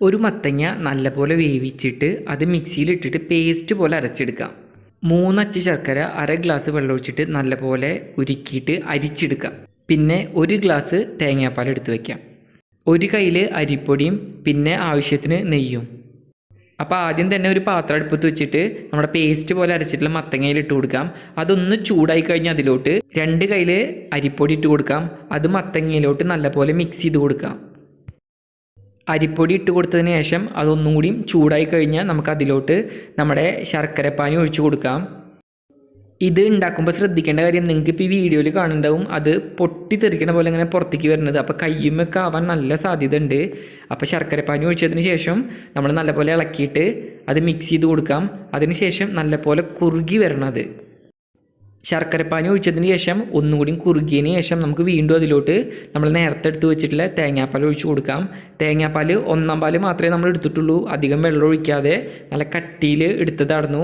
ഒരു മത്തങ്ങ നല്ലപോലെ വേവിച്ചിട്ട് അത് മിക്സിയിലിട്ടിട്ട് പേസ്റ്റ് പോലെ അരച്ചെടുക്കാം മൂന്നച്ച് ശർക്കര അര ഗ്ലാസ് വെള്ളം ഒഴിച്ചിട്ട് നല്ലപോലെ ഉരുക്കിയിട്ട് അരിച്ചെടുക്കാം പിന്നെ ഒരു ഗ്ലാസ് തേങ്ങാപ്പാൽ എടുത്ത് വയ്ക്കാം ഒരു കയ്യിൽ അരിപ്പൊടിയും പിന്നെ ആവശ്യത്തിന് നെയ്യും. അപ്പോൾ ആദ്യം തന്നെ ഒരു പാത്രം അടുപ്പത്ത് വെച്ചിട്ട് നമ്മുടെ പേസ്റ്റ് പോലെ അരച്ചിട്ടുള്ള മത്തങ്ങയിൽ ഇട്ട് കൊടുക്കാം. അതൊന്ന് ചൂടായി കഴിഞ്ഞാൽ അതിലോട്ട് രണ്ട് കയ്യിൽ അരിപ്പൊടി ഇട്ട് കൊടുക്കാം. അത് മത്തങ്ങയിലോട്ട് നല്ലപോലെ മിക്സ് ചെയ്ത് കൊടുക്കാം. അരിപ്പൊടി ഇട്ട് കൊടുത്തതിന് ശേഷം അതൊന്നും കൂടിയും ചൂടായി കഴിഞ്ഞാൽ നമുക്ക് അതിലോട്ട് നമ്മുടെ ശർക്കരപ്പാനി ഒഴിച്ചു കൊടുക്കാം. ഇത് ഉണ്ടാക്കുമ്പോൾ ശ്രദ്ധിക്കേണ്ട കാര്യം നിങ്ങൾക്ക് ഇപ്പോൾ ഈ വീഡിയോയിൽ കാണുന്നുണ്ടാവും. അത് പൊട്ടിത്തെറിക്കണ പോലെ ഇങ്ങനെ പുറത്തേക്ക് വരുന്നത്. അപ്പോൾ കയ്യുമൊക്കെ ആവാൻ നല്ല സാധ്യത ഉണ്ട് അപ്പോൾ ശർക്കരപ്പാനി ഒഴിച്ചതിന് ശേഷം നമ്മൾ നല്ലപോലെ ഇളക്കിയിട്ട് അത് മിക്സ് ചെയ്ത് കൊടുക്കാം. അതിന് ശേഷം നല്ലപോലെ കുറുകി വരണത് ശർക്കരപ്പാനി ഒഴിച്ചതിന് ശേഷം ഒന്നുകൂടി കുറുകിയതിന് ശേഷം നമുക്ക് വീണ്ടും അതിലോട്ട് നമ്മൾ നേരത്തെ എടുത്ത് വെച്ചിട്ടുള്ള തേങ്ങാപ്പാൽ ഒഴിച്ചു കൊടുക്കാം. തേങ്ങാപ്പാൽ ഒന്നാം പാൽ മാത്രമേ നമ്മൾ എടുത്തിട്ടുള്ളൂ. അധികം വെള്ളം ഒഴിക്കാതെ നല്ല കട്ടിയിൽ എടുത്തതായിരുന്നു.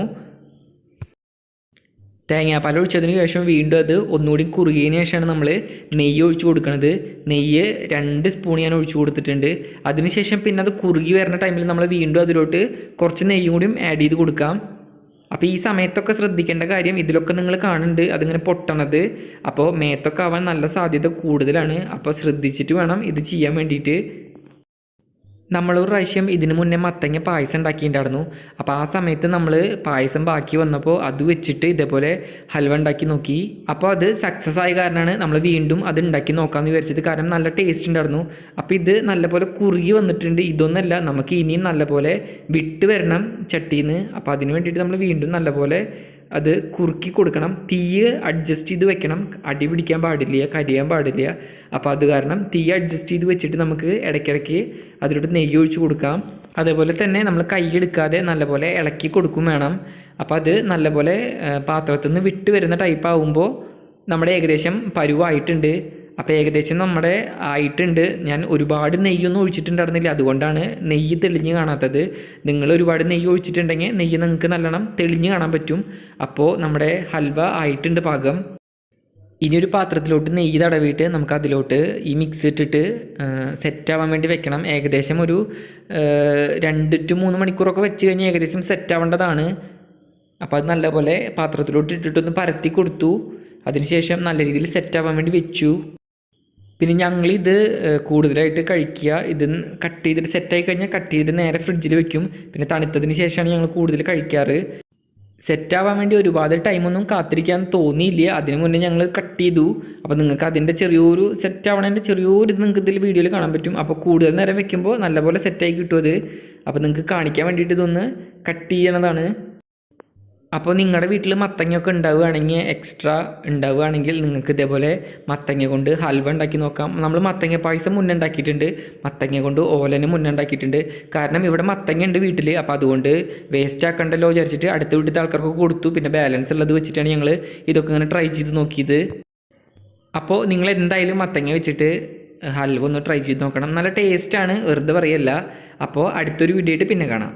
തേങ്ങാപ്പാൽ ഒഴിച്ചതിന് ശേഷം വീണ്ടും അത് ഒന്നുകൂടി കുറുകിയതിന് ശേഷമാണ് നമ്മൾ നെയ്യ് ഒഴിച്ചു കൊടുക്കുന്നത്. നെയ്യ് രണ്ട് സ്പൂൺ ഞാൻ ഒഴിച്ചു കൊടുത്തിട്ടുണ്ട്. അതിനുശേഷം പിന്നെ അത് കുറുകി വരുന്ന ടൈമിൽ നമ്മൾ വീണ്ടും അതിലോട്ട് കുറച്ച് നെയ്യും കൂടിയും ആഡ് ചെയ്ത് കൊടുക്കാം. അപ്പോൾ ഈ സമയത്തൊക്കെ ശ്രദ്ധിക്കേണ്ട കാര്യം ഇതിലൊക്കെ നിങ്ങൾ കാണുന്നുണ്ട് അതിങ്ങനെ പൊട്ടണത്. അപ്പോൾ മേത്തൊക്കെ ആവാൻ നല്ല സാധ്യത കൂടുതലാണ്. അപ്പോൾ ശ്രദ്ധിച്ചിട്ട് വേണം ഇത് ചെയ്യാൻ വേണ്ടിയിട്ട്. നമ്മളൊരു പ്രാവശ്യം ഇതിന് മുന്നേ മത്തങ്ങ പായസം ഉണ്ടാക്കിയിട്ടുണ്ടായിരുന്നു. അപ്പോൾ ആ സമയത്ത് നമ്മൾ പായസം ബാക്കി വന്നപ്പോൾ അത് വെച്ചിട്ട് ഇതേപോലെ ഹൽവ ഉണ്ടാക്കി നോക്കി. അപ്പോൾ അത് സക്സസ് ആയ കാരണമാണ് നമ്മൾ വീണ്ടും അത് ഉണ്ടാക്കി നോക്കാമെന്ന് വിചാരിച്ചത്. കാരണം നല്ല ടേസ്റ്റ് ഉണ്ടായിരുന്നു. അപ്പോൾ ഇത് നല്ലപോലെ കുറുകി വന്നിട്ടുണ്ട്. ഇതൊന്നല്ല നമുക്ക് ഇനിയും നല്ലപോലെ വിട്ട് വരണം ചട്ടിയിൽ നിന്ന് അപ്പോൾ അതിന് വേണ്ടിയിട്ട് നമ്മൾ വീണ്ടും നല്ലപോലെ അത് കുറുക്കി കൊടുക്കണം തീ അഡ്ജസ്റ്റ് ചെയ്ത് വെക്കണം. അടി പിടിക്കാൻ പാടില്ല കരിയാൻ പാടില്ല. അപ്പോൾ അത് കാരണം തീ അഡ്ജസ്റ്റ് ചെയ്ത് വെച്ചിട്ട് നമുക്ക് ഇടയ്ക്കിടയ്ക്ക് അതിലോട്ട് നെയ്യ് ഒഴിച്ച് കൊടുക്കാം. അതേപോലെ തന്നെ നമ്മൾ കൈ എടുക്കാതെ നല്ലപോലെ ഇളക്കി കൊടുക്കും വേണം. അപ്പോൾ അത് നല്ലപോലെ പാത്രത്തിൽ നിന്ന് വിട്ട് വരുന്ന ടൈപ്പ് ആകുമ്പോൾ നമ്മുടെ ഏകദേശം പരുവായിട്ടുണ്ട്. അപ്പോൾ ഏകദേശം നമ്മുടെ ആയിട്ടുണ്ട്. ഞാൻ ഒരുപാട് നെയ്യൊന്നും ഒഴിച്ചിട്ടുണ്ടായിരുന്നില്ല. അതുകൊണ്ടാണ് നെയ്യ് തെളിഞ്ഞ് കാണാത്തത്. നിങ്ങൾ ഒരുപാട് നെയ്യ് ഒഴിച്ചിട്ടുണ്ടെങ്കിൽ നെയ്യ് നിങ്ങൾക്ക് നല്ലോണം തെളിഞ്ഞ് കാണാൻ പറ്റും. അപ്പോൾ നമ്മുടെ ഹൽവ ആയിട്ടുണ്ട് പാകം. ഇനി ഒരു പാത്രത്തിലോട്ട് നെയ്യ് തടവിയിട്ട് നമുക്ക് അതിലോട്ട് ഈ മിക്സ് ഇട്ടിട്ട് സെറ്റാവാൻ വേണ്ടി വെക്കണം. ഏകദേശം ഒരു രണ്ട് ടു മൂന്ന് മണിക്കൂറൊക്കെ വെച്ച് കഴിഞ്ഞാൽ ഏകദേശം സെറ്റാവേണ്ടതാണ് അപ്പോൾ അത് നല്ലപോലെ പാത്രത്തിലോട്ട് ഇട്ടിട്ടൊന്ന് പരത്തി കൊടുത്തു. അതിനുശേഷം നല്ല രീതിയിൽ സെറ്റാവാൻ വേണ്ടി വെച്ചു. പിന്നെ ഞങ്ങളിത് കൂടുതലായിട്ട് കഴിക്കുക. ഇത് കട്ട് ചെയ്തിട്ട് സെറ്റായി കഴിഞ്ഞാൽ കട്ട് ചെയ്തിട്ട് നേരെ ഫ്രിഡ്ജിൽ വെക്കും. പിന്നെ തണുത്തതിന് ശേഷമാണ് ഞങ്ങൾ കൂടുതൽ കഴിക്കാറ്. സെറ്റാവാൻ വേണ്ടി ഒരുപാട് ടൈമൊന്നും കാത്തിരിക്കാൻ തോന്നിയില്ല. അതിന് മുന്നേ ഞങ്ങൾ കട്ട് ചെയ്തു. അപ്പോൾ നിങ്ങൾക്ക് അതിന്റെ ചെറിയൊരു സെറ്റ് ചെറിയൊരു ഇത് നിങ്ങൾക്ക് ഇതിൽ വീഡിയോയിൽ കാണാൻ പറ്റും. അപ്പോൾ കൂടുതൽ നേരം വെക്കുമ്പോൾ നല്ലപോലെ സെറ്റായി കിട്ടും അത്. അപ്പോൾ നിങ്ങൾക്ക് കാണിക്കാൻ വേണ്ടിയിട്ട് ഇതൊന്ന് കട്ട് ചെയ്യണതാണ്. അപ്പോൾ നിങ്ങളുടെ വീട്ടിൽ മത്തങ്ങയൊക്കെ ഉണ്ടാവുകയാണെങ്കിൽ എക്സ്ട്രാ ഉണ്ടാവുകയാണെങ്കിൽ നിങ്ങൾക്ക് ഇതേപോലെ മത്തങ്ങ കൊണ്ട് ഹൽവ ഉണ്ടാക്കി നോക്കാം. നമ്മൾ മത്തങ്ങ പായസം മുന്നേ ഉണ്ടാക്കിയിട്ടുണ്ട് മത്തങ്ങ കൊണ്ട് ഓലന് മുന്നേ ഉണ്ടാക്കിയിട്ടുണ്ട് കാരണം ഇവിടെ മത്തങ്ങ ഉണ്ട് വീട്ടിൽ അപ്പോൾ അതുകൊണ്ട് വേസ്റ്റ് ആക്കണ്ടല്ലോ വിചാരിച്ചിട്ട് അടുത്ത വീട്ടിലത്തെ ആൾക്കാർക്ക് കൊടുത്തു. പിന്നെ ബാലൻസ് ഉള്ളത് വെച്ചിട്ടാണ് ഞങ്ങൾ ഇതൊക്കെ ഇങ്ങനെ ട്രൈ ചെയ്ത് നോക്കിയത്. അപ്പോൾ നിങ്ങൾ എന്തായാലും മത്തങ്ങ വെച്ചിട്ട് ഹൽവ ഒന്ന് ട്രൈ ചെയ്ത് നോക്കണം. നല്ല ടേസ്റ്റാണ് വെറുതെ പറയല്ല. അപ്പോൾ അടുത്തൊരു വീഡിയോ ആയിട്ട് പിന്നെ കാണാം.